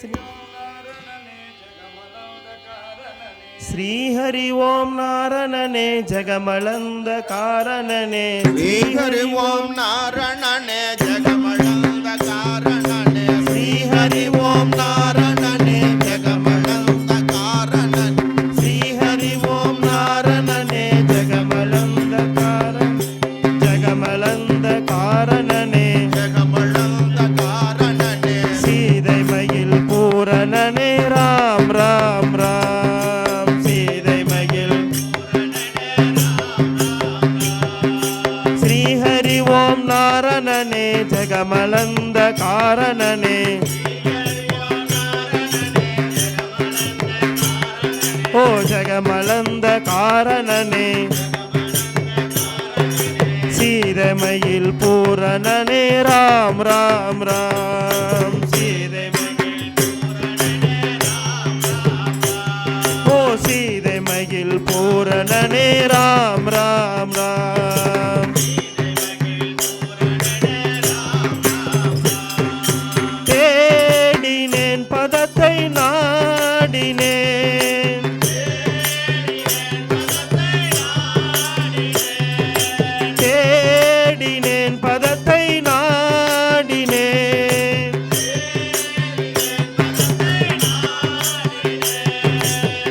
శ్రీ శ్రీహరి ఓం నారణనే జగమళంద కారణనే శ్రీహరి ఓం నారణ காரணனே ஓ ஜகமலந்த காரணனே. சீதமையில் பூரணனே. ராம் ராம் ராம். சீதைமயில் ஓ சீதைமயில் பூரணனே. ராம் ராம் ராம். நாடினேன். தேடினேன் பதத்தை நாடினேன்.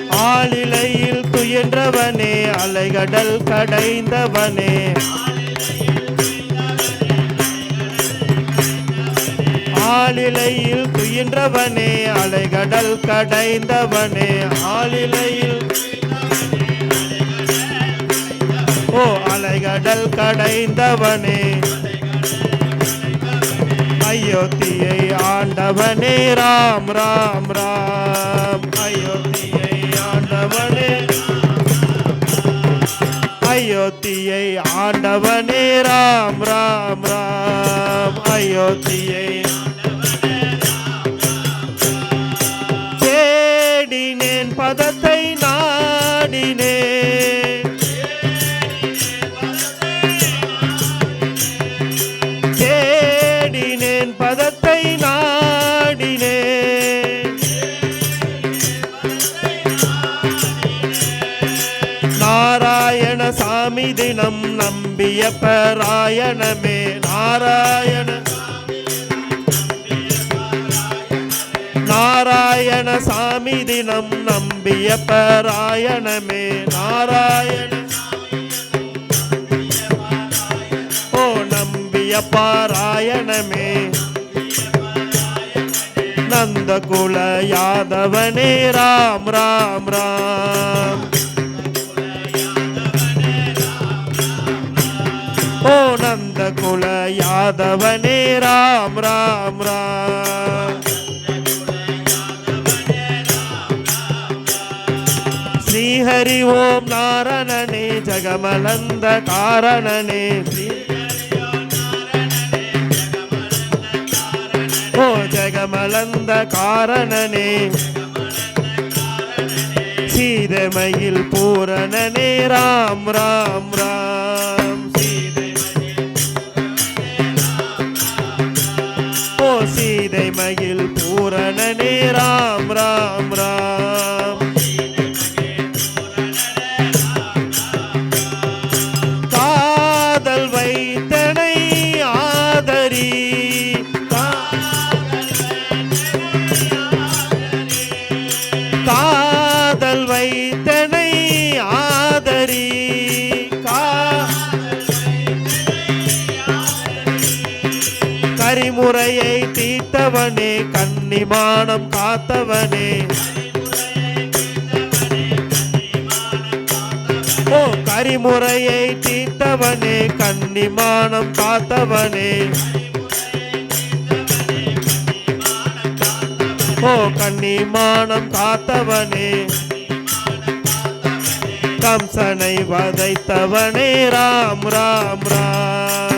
ஆளிலையில் துயன்றவனே அலைகடல் கடைந்தவனே. ஆளிலையில் துயின்றவனே அலைகடல் கடைந்தவனே ஆளிலையில் ஓ அலைகடல் கடைந்தவனே. அயோத்தியை ஆண்டவனே ராம் ராம் ராம். அயோத்தியை ஆண்டவனே அயோத்தியை ஆண்டவனே ராம் ராம் ராம். அயோத்தியை தினம் நம்பிய பராயணமே நாராயண. நாராயண சாமி தினம் நம்பிய பராயணமே நாராயண. ஓ நம்பிய பாராயணமே. நந்தகுல யாதவனே ராம் ராம் ராம். யாதவனே ராம் ராம் ராம். ஸ்ரீஹரி ஓம் நாரணனே ஜகமலந்த காரணனே. ஓ ஜகமலந்த காரணனே. சீதமையில் பூரணனே ராம் ராம் ராம். பூரணனே ராம் ராம் கரிமுறையை தீட்டவனே கன்னிமானம் காத்தவனே. ஓ கரிமுறையை தீட்டவனே கன்னிமானம் காத்தவனே. ஓ கன்னிமானம் காத்தவனே. கம்சனை வதைத்தவனே ராம் ராம் ராம்.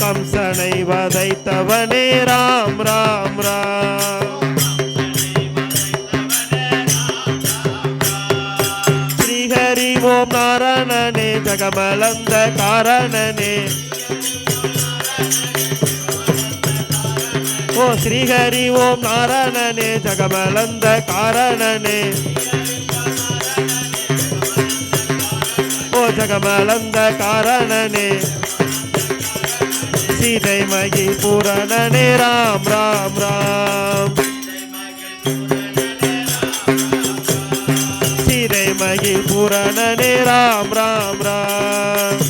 கம்சனை வதைத்தவனே ராம் ராம் ராம் ஸ்ரீஹரி ஓம் நாராயணனே ஜகமலந்த காரணனே ஸ்ரீஹரி ஓம் நாராயணனே ஜகமலந்த காரணனே ஓ ஜகமலந்த காரணனே சீதை மகி பூரணனே ராம் ராம் ராம். சீதை மகி பூரணனே ராம் ராம் ராம்.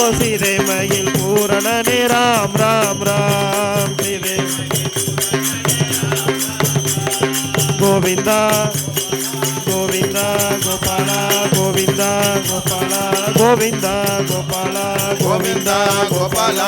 ஓ சீதை மகிழ் பூரணனே ராம் ராம் ராம். சீதை கோவிந்தா கோவிந்தா கோபாலா கோவிந்தா கோபாலா. கோவிந்தா கோபாலா கோவிந்தா கோபால